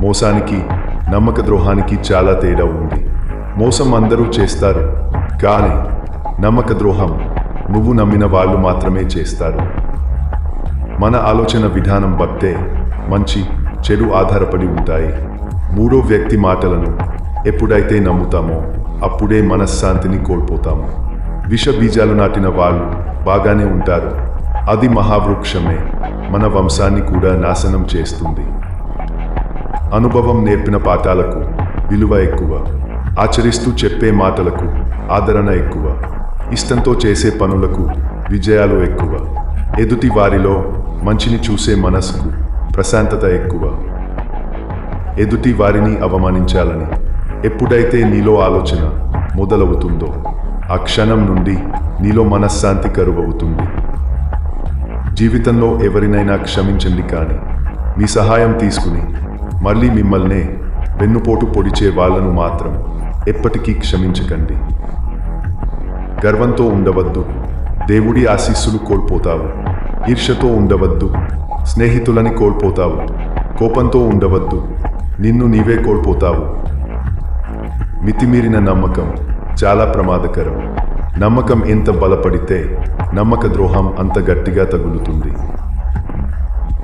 మోసానికి నమ్మక ద్రోహానికి చాలా తేడా ఉంది. మోసం అందరూ చేస్తారు కానీ నమ్మక ద్రోహం నువ్వు నమ్మిన వాళ్ళు మాత్రమే చేస్తారు. మన ఆలోచన విధానం బట్టే మంచి చెడు ఆధారపడి ఉంటాయి. మూడో వ్యక్తి మాటలను ఎప్పుడైతే నమ్ముతామో అప్పుడే మనశ్శాంతిని కోల్పోతాము. విష బీజాలు నాటిన వాళ్ళు బాగానే ఉంటారు. అది మహావృక్షమే. మన వంశాన్ని కూడా నాశనం చేస్తుంది. అనుభవం నేర్పిన పాఠాలకు విలువ ఎక్కువ. ఆచరిస్తూ చెప్పే మాటలకు ఆదరణ ఎక్కువ. ఇష్టంతో చేసే పనులకు విజయాలు ఎక్కువ. ఎదుటి వారిలో మంచిని చూసే మనసుకు ప్రశాంతత ఎక్కువ. ఎదుటి వారిని అవమానించాలని ఎప్పుడైతే నీలో ఆలోచన మొదలవుతుందో ఆ క్షణం నుండి నీలో మనశ్శాంతి కరువవుతుంది. జీవితంలో ఎవరినైనా క్షమించండి కానీ మీ సహాయం తీసుకుని మళ్ళీ మిమ్మల్నే వెన్నుపోటు పొడిచే వాళ్ళను మాత్రం ఎప్పటికీ క్షమించకండి. గర్వంతో ఉండవద్దు దేవుడి ఆశీస్సులు కోల్పోతావు. ఈర్షతో ఉండవద్దు స్నేహితులని కోల్పోతావు. కోపంతో ఉండవద్దు నిన్ను నీవే కోల్పోతావు. మితిమీరిన నమ్మకం చాలా ప్రమాదకరం. నమ్మకం ఎంత బలపడితే నమ్మక ద్రోహం అంత గట్టిగా తగులుతుంది.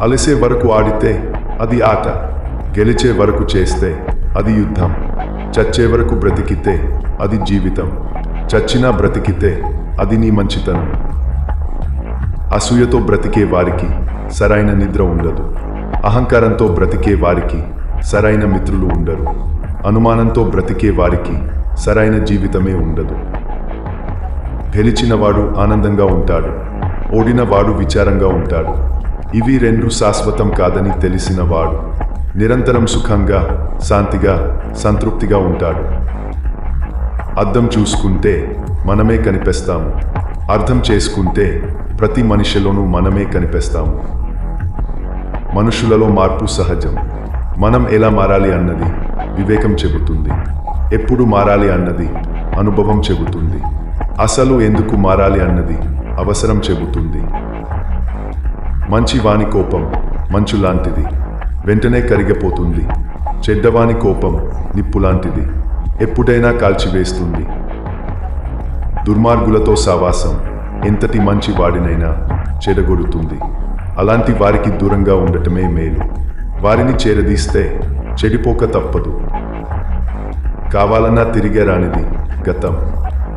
అలసే వరకు ఆడితే అది ఆట. గెలిచే వరకు చేస్తే అది యుద్ధం. చచ్చే వరకు బ్రతికితే అది జీవితం. చచ్చినా బ్రతికితే అది నీ మంచితనం. అసూయతో బ్రతికే వారికి సరైన నిద్ర ఉండదు. అహంకారంతో బ్రతికే వారికి సరైన మిత్రులు ఉండరు. అనుమానంతో బ్రతికే వారికి సరైన జీవితమే ఉండదు. గెలిచినవాడు ఆనందంగా ఉంటాడు. ఓడినవాడు విచారంగా ఉంటాడు. ఇవి రెండు శాశ్వతం కాదని తెలిసినవాడు నిరంతరం సుఖంగా శాంతిగా సంతృప్తిగా ఉంటాడు. అర్థం చూసుకుంటే మనమే కనిపిస్తాము. అర్థం చేసుకుంటే ప్రతి మనిషిలోనూ మనమే కనిపిస్తాము. మనుషులలో మార్పు సహజం. మనం ఎలా మారాలి అన్నది వివేకం చెబుతుంది. ఎప్పుడు మారాలి అన్నది అనుభవం చెబుతుంది. అసలు ఎందుకు మారాలి అన్నది అవసరం చెబుతుంది. మంచి వాణి కోపం మంచు లాంటిది వెంటనే కరిగిపోతుంది. చెడ్డవాని కోపం నిప్పు లాంటిది ఎప్పుడైనా కాల్చివేస్తుంది. దుర్మార్గులతో సావాసం. ఎంతటి మంచి వాడినైనా చెడగొడుతుంది. అలాంటి వారికి దూరంగా ఉండటమే మేలు. వారిని చేరదీస్తే చెడిపోక తప్పదు. కావాలన్నా తిరిగే రానిది గతం.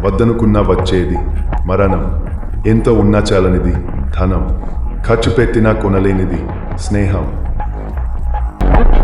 వద్దనుకున్నా వచ్చేది మరణం. ఎంత ఉన్నా చాలనిది ధనం. ఖర్చు పెట్టినా కొనలేనిది స్నేహం.